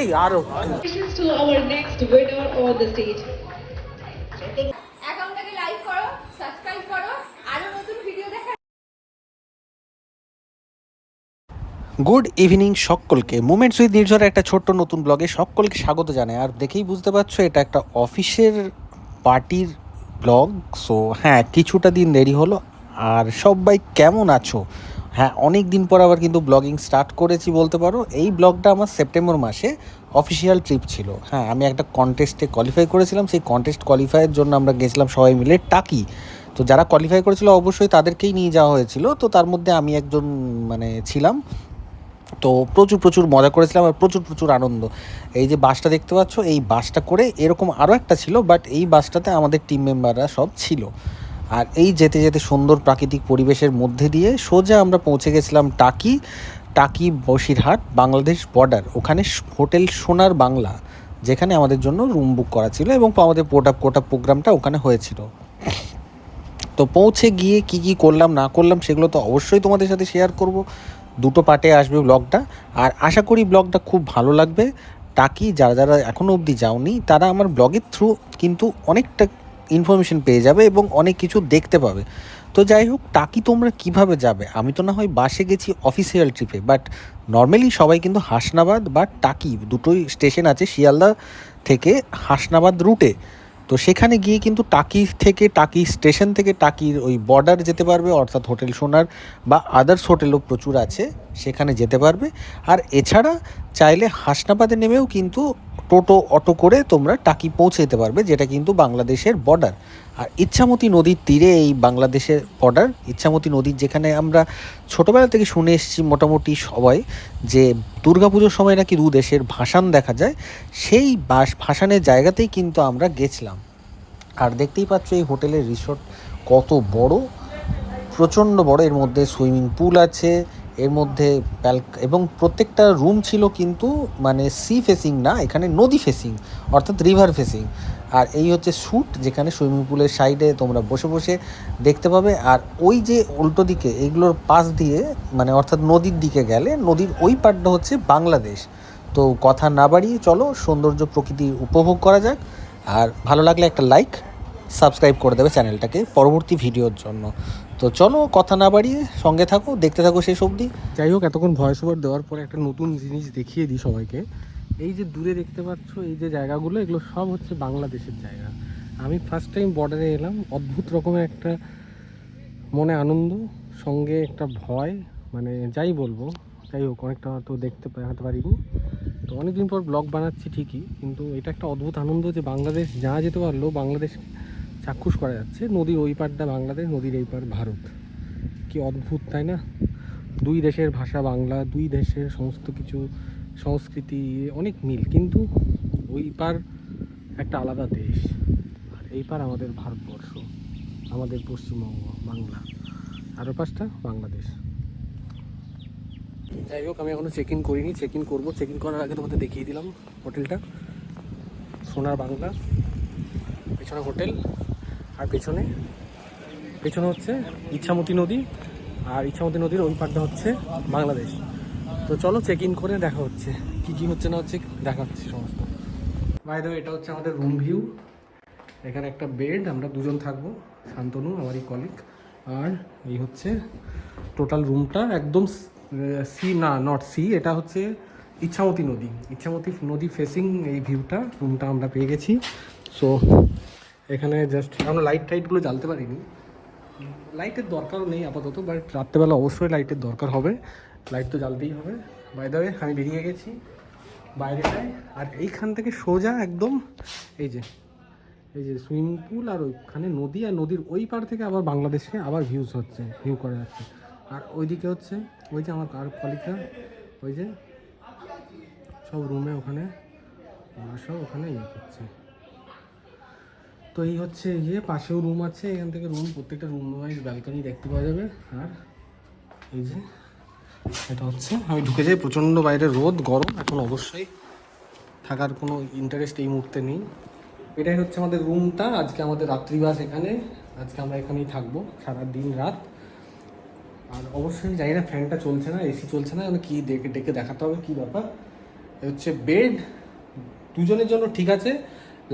এই আরও। Congratulations to our next winner on the অ্যাকাউন্টটাকে লাইক করো সাবস্ক্রাইব করো আরও নতুন ভিডিও দেখার গুড ইভিনিং সকলকে। মুমেন্টস উইথ নির্ঝরের একটা ছোট্ট নতুন ব্লগে সকলকে স্বাগত জানায় আর দেখেই বুঝতে পারছ এটা একটা অফিসের পার্টির ব্লগ সো হ্যাঁ কিছুটা দিন দেরি হলো। আর সবাই কেমন আছো? হ্যাঁ অনেক দিন পর আবার কিন্তু ব্লগিং স্টার্ট করেছি বলতে পারো। এই ব্লগটা আমার সেপ্টেম্বর মাসে অফিসিয়াল ট্রিপ ছিল। হ্যাঁ আমি একটা কন্টেস্টে কোয়ালিফাই করেছিলাম। সেই কন্টেস্ট কোয়ালিফাইয়ের জন্য আমরা গেছিলাম সবাই মিলে টাকি। তো যারা কোয়ালিফাই করেছিল অবশ্যই তাদেরকেই নিয়ে যাওয়া হয়েছিল। তো তার মধ্যে আমি একজন মানে ছিলাম। তো প্রচুর প্রচুর মজা করেছিলাম আর প্রচুর প্রচুর আনন্দ। এই যে বাসটা দেখতে পাচ্ছ, এই বাসটা করে এরকম আরও একটা ছিল বাট এই বাসটাতে আমাদের টিম মেম্বাররা সব ছিল। আর এই যেতে যেতে সুন্দর প্রাকৃতিক পরিবেশের মধ্যে দিয়ে সোজা আমরা পৌঁছে গেছিলাম টাকি টাকি বসিরহাট, বাংলাদেশ বর্ডার ওখানে হোটেল সোনার বাংলা, যেখানে আমাদের জন্য রুম বুক করা ছিল এবং আমাদের পোটা কোটা প্রোগ্রামটা ওখানে হয়েছিল। তো পৌঁছে গিয়ে কি কি করলাম, না করলাম, সেগুলো তো অবশ্যই তোমাদের সাথে শেয়ার করব। দুটো পার্টে আসবে ব্লগটা আর আশা করি ব্লগটা খুব ভালো লাগবে। টাকি, যারা যারা এখনও অবধি যাওনি, তারা আমার ব্লগের থ্রু কিন্তু অনেকটা ইনফরমেশন পেয়ে যাবে এবং অনেক কিছু দেখতে পাবে। তো যাই হোক, টাকি তোমরা কীভাবে যাবে? আমি তো না হয় বাসে গেছি অফিসিয়াল ট্রিপে বাট নর্মালি সবাই কিন্তু হাসনাবাদ বা টাকি দুটোই স্টেশন আছে শিয়ালদা থেকে হাসনাবাদ রুটে তো সেখানে গিয়ে কিন্তু টাকি থেকে টাকি স্টেশন থেকে টাকির ওই বর্ডার যেতে পারবে, অর্থাৎ হোটেল সোনার বা আদার্স হোটেলও প্রচুর আছে, সেখানে যেতে পারবে। আর এছাড়া চাইলে হাসনাবাদে নেমেও কিন্তু টোটো অটো করে তোমরা টাকি পৌঁছে যেতে পারবে, যেটা কিন্তু বাংলাদেশের বর্ডার আর ইচ্ছামতি নদীর তীরে এই বাংলাদেশের বর্ডার ইচ্ছামতি নদীর যেখানে আমরা ছোটোবেলা থেকে শুনে এসেছি মোটামুটি সবাই যে দুর্গাপুজোর সময় নাকি দু দেশের ভাসান দেখা যায়, সেই বাস ভাসানের জায়গাতেই কিন্তু আমরা গেছিলাম। আর দেখতেই পাচ্ছ এই হোটেলের রিসোর্ট কত বড়, প্রচণ্ড বড়, এর মধ্যে সুইমিং পুল আছে এর মধ্যে এবং প্রত্যেকটা রুম ছিল কিন্তু মানে সি ফেসিং না, এখানে নদী ফেসিং অর্থাৎ রিভার ফেসিং আর এই হচ্ছে শ্যুট যেখানে সুইমিং পুলের সাইডে তোমরা বসে বসে দেখতে পাবে। আর ওই যে উল্টো দিকে এইগুলোর পাশ দিয়ে মানে অর্থাৎ নদীর দিকে গেলে, নদীর ওই পাড়টা হচ্ছে বাংলাদেশ। তো কথা না বাড়িয়ে চলো, সৌন্দর্য প্রকৃতি উপভোগ করা যাক। আর ভালো লাগলে একটা লাইক সাবস্ক্রাইব করে দেবে চ্যানেলটাকে পরবর্তী ভিডিওর জন্য। তো চলো কথা না বাড়িয়ে সঙ্গে থাকো, দেখতে থাকো শেষ অবধি। যাই হোক, এতক্ষণ ভয়েস ওভার দেওয়ার পরে একটা নতুন জিনিস দেখিয়ে দিই সবাইকে। এই যে দূরে দেখতে পাচ্ছ, এই যে জায়গাগুলো, এগুলো সব হচ্ছে বাংলাদেশের জায়গা। আমি ফার্স্ট টাইম বর্ডারে এলাম, অদ্ভুত রকমের একটা মনে আনন্দ, সঙ্গে একটা ভয় মানে যাই বলব, যাই হোক, অনেকটা তো দেখতে পাতে পারিনি। তো অনেকদিন পর ব্লগ বানাচ্ছি ঠিকই, কিন্তু এটা একটা অদ্ভুত আনন্দ যে বাংলাদেশ যা যেতে পারল, বাংলাদেশ চাক্ষুষ করা যাচ্ছে। নদীর ওই পারটা বাংলাদেশ, নদীর এই পার ভারত। কি অদ্ভুত, তাই না? দুই দেশের ভাষা বাংলা, দুই দেশের সমস্ত কিছু, সংস্কৃতি, অনেক মিল। কিন্তু ওই পার একটা আলাদা দেশ। আর এই পার আমাদের ভারতবর্ষ, আমাদের পশ্চিমবঙ্গ, বাংলা। আরও পাশটা বাংলাদেশ। যাই হোক, আমি এখনও চেক ইন করিনি। চেক ইন করব। চেক ইন করার আগে তোমাদের দেখিয়ে দিলাম হোটেলটা। সোনার বাংলা, পেছনে হোটেল। আর পেছনে? পেছনে হচ্ছে ইচ্ছামতি নদী আর ইচ্ছামতি নদীর ওই পারটা হচ্ছে বাংলাদেশ। তো চলো চেক ইন করে দেখা হচ্ছে। কি কি হচ্ছে না হচ্ছে দেখা হচ্ছে সমস্ত বাই দ্য এটা হচ্ছে আমাদের রুম ভিউ এখানে একটা বেড আমরা দুজন থাকব, শান্তনু, আমারই কলিগ আর এই হচ্ছে টোটাল রুমটা একদম সি না নট সি এটা হচ্ছে ইচ্ছামতি নদী। ইচ্ছামতি নদী ফেসিং এই ভিউটা রুমটা আমরা পেয়ে গেছি। সো এখানে জাস্ট আমরা লাইট টাইটগুলো জ্বালতে পারিনি। লাইটের দরকারও নেই আপাতত বাট রাত্রেবেলা অবশ্যই লাইটের দরকার হবে। লাইট তো জ্বালতেই হবে। বাই দ্য আমি বেরিয়ে গেছি বাইরেটায়। আর এইখান থেকে সোজা একদম এই যে এই যে সুইমিং পুল আর ওইখানে নদী, আর নদীর ওই পার থেকে আবার বাংলাদেশে আবার ভিউজ হচ্ছে ভিউ করা যাচ্ছে। আর ওইদিকে হচ্ছে, ওই যে আমার কার কলিকা ওই যে সব রুমে ওখানে সব ওখানে ইয়ে করছে। তো এই হচ্ছে ইয়ে পাশেও রুম আছে, এখান থেকে রুম প্রত্যেকটা রুম ওয়াইজ ব্যালকনি দেখতে পাওয়া যাবে। আর এই যে এটা হচ্ছে, আমি ঢুকে যাই, প্রচণ্ড বাইরে রোদ, গরম, এখন অবশ্যই থাকার কোনো ইন্টারেস্ট এই মুহূর্তে নেই। এটাই হচ্ছে আমাদের রুমটা আজকে আমাদের রাত্রিবাস এখানে, আজকে আমরা এখানেই থাকব সারা দিন রাত। আর অবশ্যই জানি না ফ্যানটা চলছে না এসি চলছে না, আমি কি ডেকে ডেকে দেখাতে হবে, কি ব্যাপার? হচ্ছে বেড দুজনের জন্য ঠিক আছে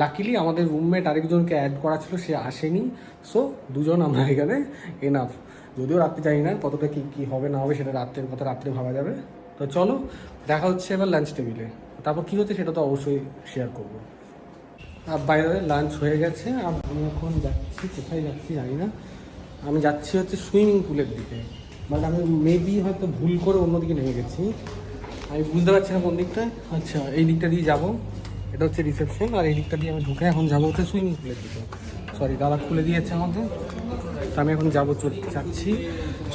লাকিলি আমাদের রুমমেট আরেকজনকে অ্যাড করা ছিল, সে আসেনি। সো দুজন আমরা এখানে এনাফ যদিও রাত্রে জানি না কতটা কী কী হবে, না হবে, সেটা রাত্রের কথা রাত্রে ভাবা যাবে। তো চলো, দেখা হচ্ছে এবার লাঞ্চ টেবিলে তারপর কী হচ্ছে সেটা তো অবশ্যই শেয়ার করব। আর বাইরে লাঞ্চ হয়ে গেছে। আর আমি এখন যাচ্ছি, কোথায় যাচ্ছি জানি না। আমি যাচ্ছি হচ্ছে সুইমিং পুলের দিকে। মানে আমি মেবি হয়তো ভুল করে অন্যদিকে নেমে গেছি। আমি বুঝতে পারছি না কোন দিকটা আচ্ছা এই দিকটা দিয়ে যাব। এটা হচ্ছে রিসেপশন আর এই দিকটা দিয়ে আমি ঢুকে এখন যাব হচ্ছে সুইমিং পুলের দিকে। সরি দাদা খুলে দিয়েছে আমাদের তো আমি এখন যাব যাচ্ছি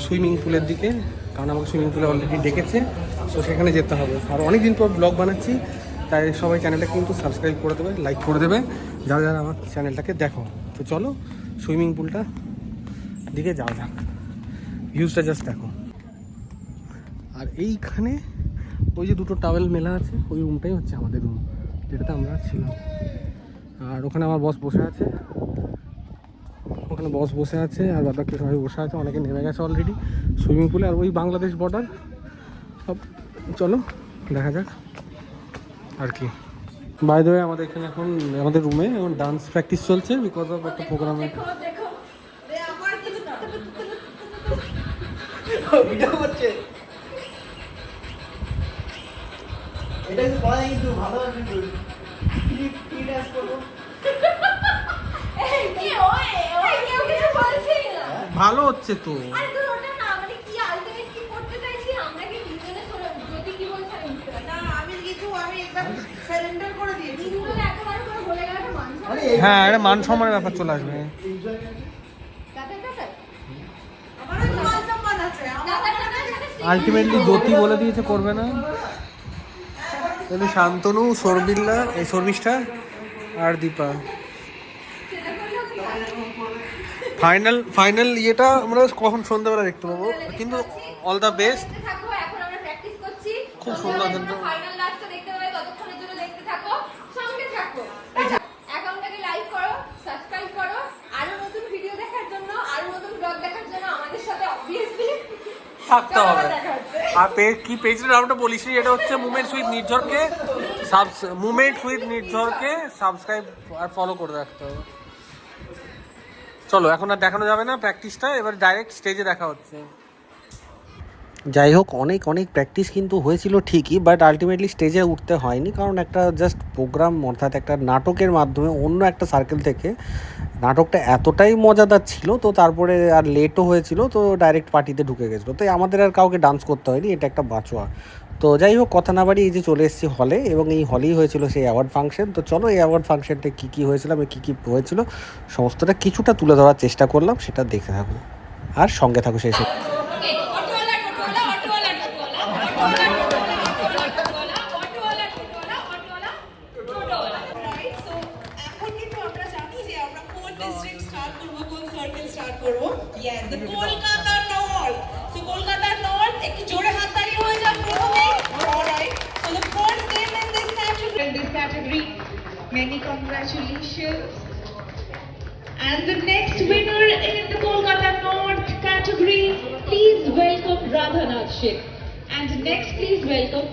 সুইমিং পুলের দিকে, কারণ আমাকে সুইমিং পুলে অলরেডি ডেকেছে। তো সেখানে যেতে হবে। আর অনেক দিন পর ব্লগ বানাচ্ছি, তাই সবাই চ্যানেলটা কিন্তু সাবস্ক্রাইব করে দেবে লাইক করে দেবে। যারা যারা আমার চ্যানেলটাকে দেখো, তো চলো সুইমিং পুলটা দিকে যাওয়া যাক। ভিউজটা জাস্ট দেখো। আর এইখানে ওই যে দুটো টাওয়েল মেলা আছে, ওই রুমটাই হচ্ছে আমাদের রুম যেটাতে আমরা ছিলাম। আর ওখানে আমার বস বসে আছে। ওখানে বস বসে আছে আর বাদবাকি সবাই বসে আছে। অনেকে নেমে গেছে অলরেডি সুইমিং পুলে আর ওই বাংলাদেশ বর্ডার সব চলো দেখা যাক। আর কি। বাই দ্য আমাদের এখানে এখন আমাদের রুমে এখন ডান্স প্র্যাকটিস চলছে বিকজ অফ একটা প্রোগ্রামে দেখো দেখো ভিডিও করছে এটা কিন্তু বলা কিন্তু ভালো কিন্তু কি কি ডান্স করব? না। ভালো হচ্ছে তো। আরে তো ওটা না মানে হ্যাঁ এটা মান সম্মানের ব্যাপার চলে আসবে। মান আলটিমেটলি জ্যোতি বলে দিয়েছে করবে না। তাহলে শান্তনু সরবিল্লা এই সর্বিসটা আর দীপা? ফাইনাল ফাইনাল ইয়েটা আমরা কখন সন্ধ্যাবেলা দেখতে পাবো? কিন্তু অল দ্য বেস্ট খুব সুন্দর থাকতে হবে। আর পেজ কি পেজের নামটা বলিস এটা হচ্ছে মুভমেন্টস উইথ নির্ঝরকে মুভমেন্টস উইথ নির্ঝরকে সাবস্ক্রাইব আর ফলো করে রাখতে হবে। চলো, এখন আর দেখানো যাবে না প্র্যাকটিসটা এবার ডাইরেক্ট স্টেজে দেখা হচ্ছে। যাই হোক, অনেক অনেক প্র্যাকটিস কিন্তু হয়েছিল ঠিকই বাট আলটিমেটলি স্টেজে উঠতে হয়নি, কারণ একটা জাস্ট প্রোগ্রাম অর্থাৎ একটা নাটকের মাধ্যমে অন্য একটা সার্কেল থেকে নাটকটা এতটাই মজাদার ছিল, তো তারপরে আর লেটও হয়েছিল, তো ডাইরেক্ট পার্টিতে ঢুকে গেছিল, তো আমাদের আর কাউকে ডান্স করতে হয়নি, এটা একটা বাঁচোয়া তো যাই হোক, কথা না বাড়ি এই যে চলে এসেছি হলে এবং এই হলেই হয়েছিল সেই অ্যাওয়ার্ড ফাংশন তো চলো এই অ্যাওয়ার্ড ফাংশনটা কী কী হয়েছিল, আমি কী কী হয়েছিল, সমস্তটা কিছুটা তুলে ধরার চেষ্টা করলাম, সেটা দেখে থাকো। আর সঙ্গে থাকো সেই congratulations And the next winner in the Kolkata North category, please welcome Radhanath Sheth. And next, please welcome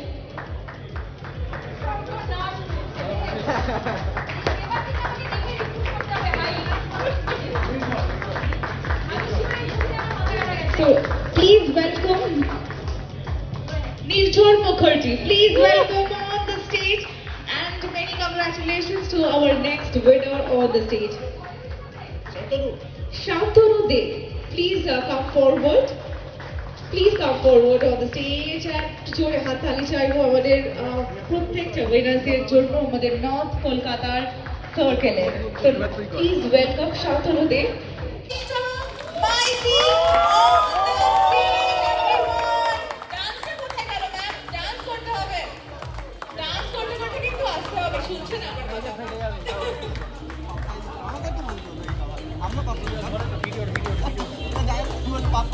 So please welcome Nirjor Mukherjee. Please welcome congratulations to our next winner on the stage. Shantanu De, please uh, come forward. Please come forward on the stage and জোরে হাততালি চাইবো আমাদের আহ, প্রত্যেকটা উইনার্সের জন্য আমাদের north কলকাতার সার্কেলে please welcome Shantanu they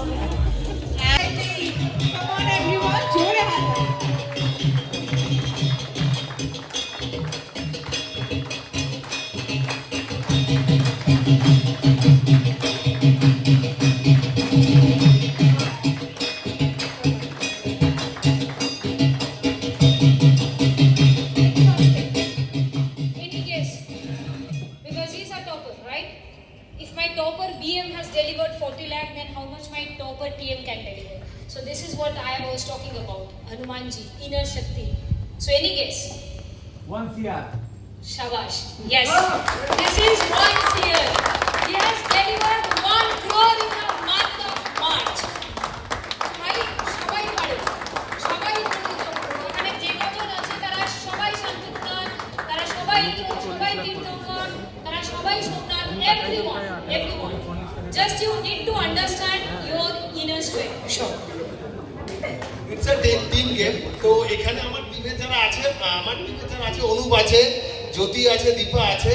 Okay. Guess? One CR. Shabash. Yes. Oh! This is one year. জ্যোতি আছে দীপা আছে,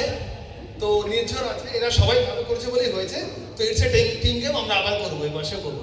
তো নির্ঝর আছে, এরা সবাই ভালো করেছে বলেই হয়েছে। তো ইটস এ টিম গেম আমরা আবার করব এই মাসে করব।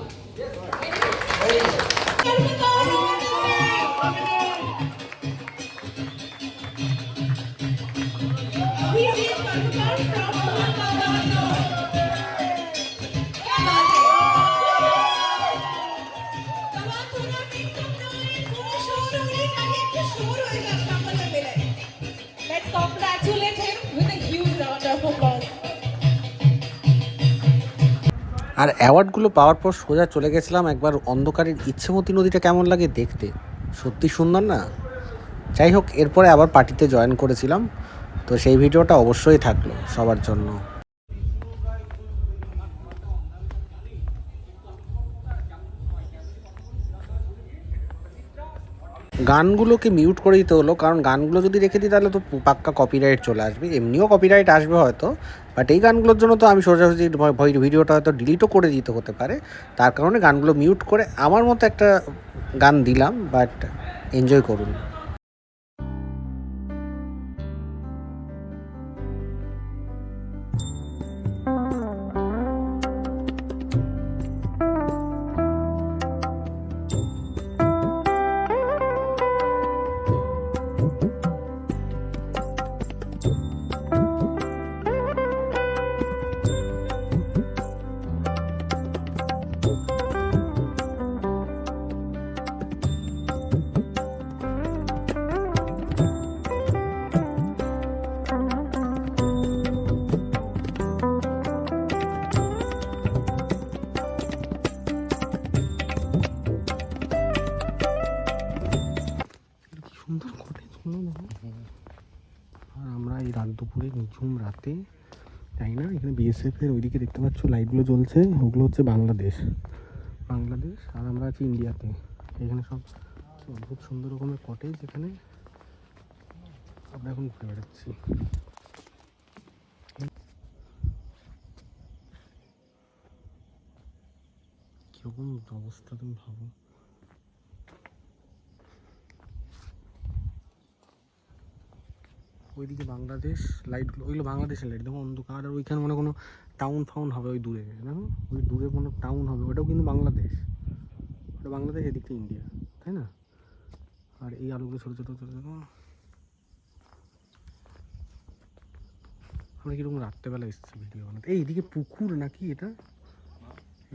আর অ্যাওয়ার্ডগুলো পাওয়ার পর সোজা চলে গেছিলাম একবার অন্ধকারের ইচ্ছেমতি নদীটা কেমন লাগে দেখতে। সত্যি সুন্দর না? যাই হোক, এরপরে আবার পার্টিতে জয়েন করেছিলাম। তো সেই ভিডিওটা অবশ্যই থাকল সবার জন্য। গানগুলোকে মিউট করে দিতে হলো, কারণ গানগুলো যদি রেখে দিই তাহলে তো পাক্কা কপিরাইট চলে আসবে। এমনিও কপিরাইট আসবে হয়তো বাট এই গানগুলোর জন্য তো আমি সোজাসুজি ভিডিওটা হয়তো ডিলিটও করে দিতে হতে পারে। তার কারণে গানগুলো মিউট করে আমার মতো একটা গান দিলাম বাট এনজয় করুন। আর আমরা এই রাত দুপুরে নিঝুম রাতে যাই না, এখানে বিএসএফ এর ওইদিকে দেখতে পাচ্ছ লাইটগুলো জ্বলছে, ওগুলো হচ্ছে বাংলাদেশ। বাংলাদেশ, আর আমরা আছি ইন্ডিয়াতে। এখানে সব অদ্ভুত সুন্দর রকমের কটেজ এখানে। আমরা এখন ঘুরে বেড়াচ্ছি। কীরকম অবস্থা তুমি ভাবো। ওইদিকে বাংলাদেশ লাইটগুলো ওইগুলো বাংলাদেশের লাইট দেখো অন্ধকার আর ওইখানে মনে কোনো টাউন ফাউন হবে ওই দূরে, দেখো? ওই দূরে কোনো টাউন হবে, ওটাও কিন্তু বাংলাদেশ। ওটা বাংলাদেশ, এদিকটা ইন্ডিয়া তাই না? আর এই আলোগুলো ছোটো ছোটো ছোটো ছোটো আমরা কীরকম রাত্রেবেলা এসেছি ভিডিও বানাতে। এই এদিকে পুকুর নাকি এটা?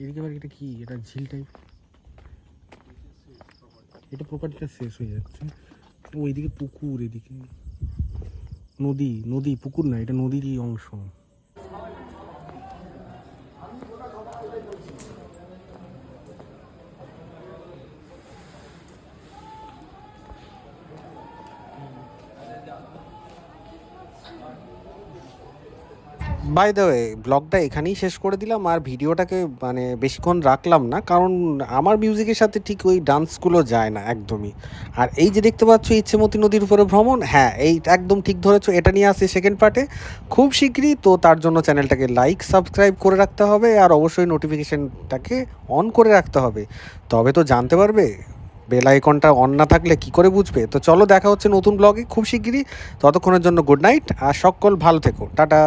এদিকে আবার এটা কি? এটা ঝিল টাইপ এটা প্রপার্টিটা শেষ হয়ে যাচ্ছে। ওইদিকে পুকুর এদিকে। নদী নদী পুকুর না এটা নদীরই অংশ। বাই দ্য ওয়ে ব্লগটা এখানেই শেষ করে দিলাম আর ভিডিওটাকে মানে বেশিক্ষণ রাখলাম না, কারণ আমার মিউজিকের সাথে ঠিক ওই ডান্সগুলো যায় না একদমই। আর এই যে দেখতে পাচ্ছ ইচ্ছেমতি নদীর উপরে ভ্রমণ হ্যাঁ এই একদম ঠিক ধরেছো, এটা নিয়ে আসছে সেকেন্ড পার্টে খুব শীঘ্রই তো তার জন্য চ্যানেলটাকে লাইক সাবস্ক্রাইব করে রাখতে হবে আর অবশ্যই নোটিফিকেশানটাকে অন করে রাখতে হবে। তবে তো জানতে পারবে বেল আইকনটা অন না থাকলে কি করে বুঝবে? তো চলো দেখা হচ্ছে নতুন ব্লগে খুব শিগগিরই। ততক্ষণের জন্য গুড নাইট আর সকল ভালো থেকো। টাটা।